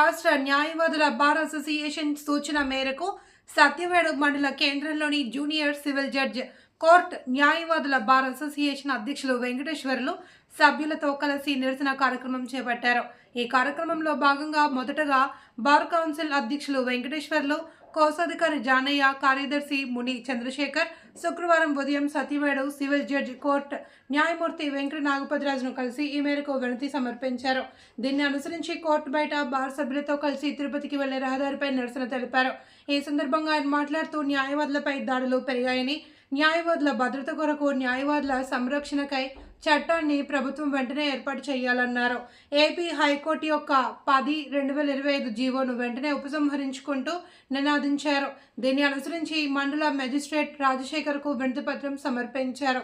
రాష్ట్ర న్యాయవాదుల bar association సూచన మేరకు సత్యవేడు మండల కేంద్రంలోని జూనియర్ సివిల్ జడ్జ్ కోర్ట్ న్యాయవాదుల బార్ అసోసియేషన్ అధ్యక్షులు వెంకటేశ్వర్లు సభ్యులతో కలిసి నిరసన కార్యక్రమం చేపట్టారు. ఈ కార్యక్రమంలో భాగంగా మొదటగా బార్ కౌన్సిల్ అధ్యక్షులు వెంకటేశ్వర్లు కోశాధికారి జానయ్య కార్యదర్శి ముని చంద్రశేఖర్ శుక్రవారం ఉదయం సతీవేడు సివిల్ జడ్జి కోర్టు న్యాయమూర్తి వెంకట నాగపతిరాజును కలిసి ఈ మేరకు వినతి సమర్పించారు. దీన్ని అనుసరించి కోర్టు బయట బార్ సభ్యులతో కలిసి తిరుపతికి వెళ్ళే రహదారిపై నిరసన తెలిపారు. ఈ సందర్భంగా ఆయన మాట్లాడుతూ న్యాయవాదులపై దాడులు పెరిగాయని న్యాయవాదుల భద్రత కొరకు న్యాయవాదుల సంరక్షణకై చట్టాన్ని ప్రభుత్వం వెంటనే ఏర్పాటు చేయాలన్నారు. ఏపీ హైకోర్టు యొక్క పది రెండు వేల ఇరవై ఐదు జీవోను వెంటనే ఉపసంహరించుకుంటూ నినాదించారు. దీన్ని అనుసరించి మండల మెజిస్ట్రేట్ రాజశేఖర్కు వినతిపత్రం సమర్పించారు.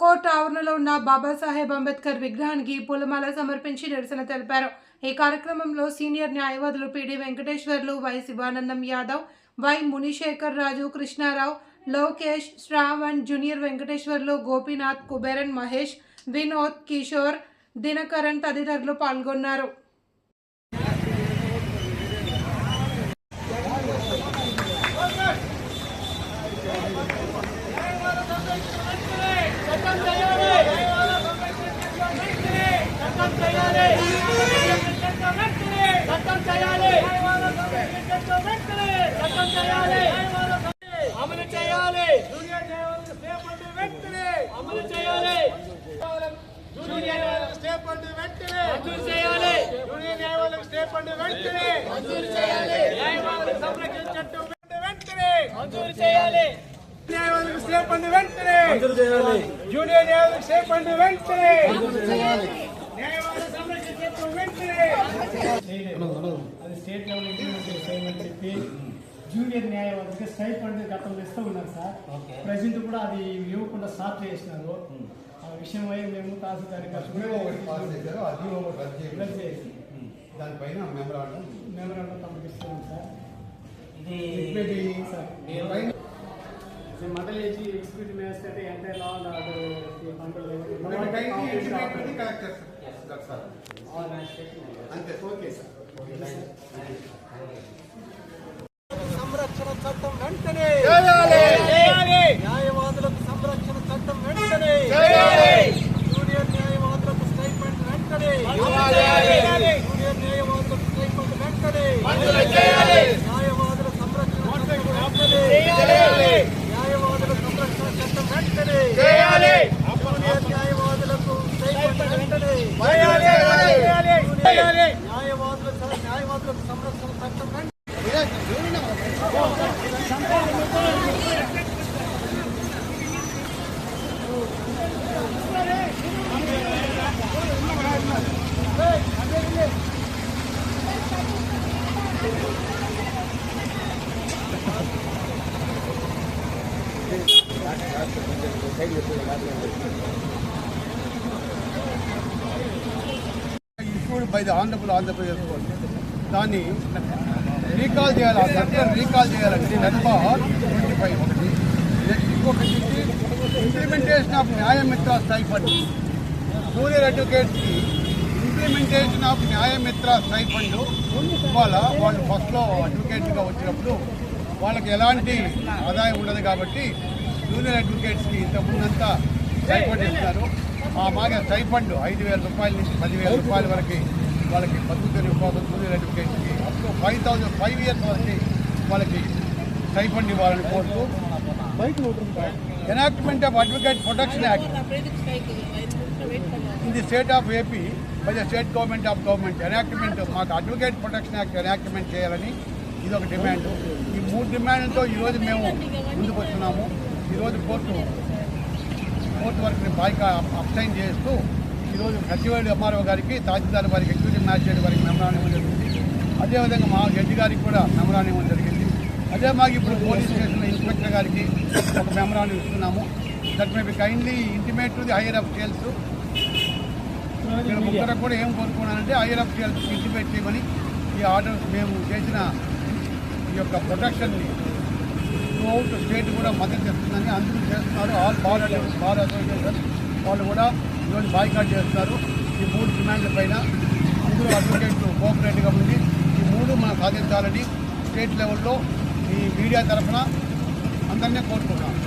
కోర్టు ఆవరణలో ఉన్న బాబాసాహెబ్ అంబేద్కర్ విగ్రహానికి పూలమాల సమర్పించి నిరసన తెలిపారు. ఈ కార్యక్రమంలో సీనియర్ న్యాయవాదులు PD Venkateswarlu Y Sivanandam Yadav Y Munisekhar Raju Krishnarao Lokesh Shravan junior Venkateswarlu Gopinath Kuberan Mahesh Vinod Kishore Dinakaran తదితరులు పాల్గొన్నారు అమలు చేయాలి అమలు చేయాలి జూనియర్ అండ్ వెంటనే. మంజూరు చేయాలి. జూనియర్ న్యాయవాదులకు అండ్ వెంటనే. మంజూరు చేయాలి. న్యాయవాదులకు సంరక్షణ చట్టం వెంటనే. మంజూరు చేయాలి. న్యాయవాదులకు అండ్ వెంటనే. మంజూరు చేయాలి. జూనియర్ న్యాయవాదులకు అండ్ వెంటనే. మంజూరు చేయాలి. న్యాయవాదుల సంరక్షణ చట్టం వెంటనే. అది స్టేట్ లెవెల్ ఇంప్లిమెంట్ చేయమని చెప్పి జూనియర్ న్యాయవాదికి స్టైఫండ్ గతంలో ఇస్తూ ఉన్నారు సార్. ప్రజెంట్ కూడా అది ఇవ్వకుండా స్టాప్ చేసినారు. ఆ విషయం అయి మేము తహసీల్దార్ ఒకటి పాస్ చేశారు అది ఒకటి రద్దు చేయాలి రద్దు చేసి దానిపైన మెమరాండం మెమరాండం పంపిస్తున్నాం సార్. ఇది executive magistrate entire law and order control sir. అంతే ఓకే సార్ సంరక్షణ చట్టం వెంటనే చేయాలి. చేయాలి న్యాయవాదులకు సంరక్షణ చట్టం వెంటనే చేయాలి. జూనియర్ న్యాయవాదులకు స్టైపెండ్ వెంటనే చేయాలి. జూనియర్ న్యాయవాదులకు స్టైపెండ్ వెంటనే మంజూరు చేయాలి. న్యాయవాదుల సంరక్షణ చట్టం వెంటనే చేయాలి. న్యాయవాదుల సంరక్షణ చట్టం వెంటనే చేయాలి. జూనియర్ న్యాయవాదులకు స్టైపెండ్ వెంటనే చేయాలి. చేయాలి. న్యాయవాదుల న్యాయవాదులకు సంరక్షణ చట్టం వెంటనే approved by the honourable Andhra Pradesh court దాన్ని రీకాల్ చేయాలి ఆ సర్కులర్ రీకాల్ చేయాలంటే నెంబర్ ట్వంటీ ఫైవ్ ఒకటి. ఇంకొకటి implementation of Nyayamitra stipend junior అడ్వకేట్స్కి implementation of Nyayamitra stipend ఇవాళ వాళ్ళు ఫస్ట్లో అడ్వకేట్గా వచ్చినప్పుడు వాళ్ళకి ఎలాంటి ఆదాయం ఉండదు కాబట్టి జూనియర్ అడ్వకేట్స్కి ఇంతకుముందంతా స్టైఫండ్ ఇస్తారు మాగా స్టైఫండ్ ఐదు వేల రూపాయల నుంచి పదివేల రూపాయల వరకు వాళ్ళకి బతుకుతున్న కోసం అడ్వకేట్స్కి up to five thousand five years వరకు వాళ్ళకి స్టైఫండ్ ఇవ్వాలని కోరుతూ enactment of advocate protection act. In the state of AP by the state government of government. Enactment మాకు అడ్వకేట్ ప్రొటెక్షన్ యాక్ట్ ఎనాక్ట్మెంట్ చేయాలని ఇది ఒక డిమాండ్. ఈ మూడు డిమాండ్లతో ఈరోజు మేము ముందుకు వస్తున్నాము ఈరోజు కోర్టు కోర్టు వరకు బాయ్కా అబ్స్టైన్ చేస్తూ ఈరోజు సచివాలయ ఎంఆర్ఓ గారికి తహసీల్దార్ వారికి ఎగ్జిక్యూటివ్ మ్యాజిస్ట్రేట్ వారికి మెమరాన్ ఇవ్వడం జరిగింది. అదేవిధంగా మా జడ్జి గారికి కూడా మెమరాన్ ఇవ్వడం జరిగింది. అదే మాకు ఇప్పుడు పోలీస్ స్టేషన్ ఇన్స్పెక్టర్ గారికి ఒక మెమరాన్ ఇస్తున్నాము. That may be kindly intimate to the higher of sales నేను ముక్కరకు కూడా ఏం కోరుకున్నానంటే హైయర్ ఆఫ్ సేల్స్ ఇంటిమేట్ చేయమని ఈ ఆర్డర్స్ మేము చేసిన ఈ యొక్క ప్రొటెక్షన్ని త్రూఅవుట్ స్టేట్ కూడా మద్దతు చేస్తుందని అందరూ చేస్తున్నారు. ఆల్ బార్ బార్ అసోసియేషన్ వాళ్ళు కూడా ఈరోజు బాయ్కాట్ చేస్తున్నారు. ఈ మూడు డిమాండ్ల పైన అందరూ అడ్వకేట్లు కోఆపరేట్గా ఉండి సాధించాలని స్టేట్ లెవెల్లో ఈ మీడియా తరఫున అందరినీ కోరుకుంటున్నాను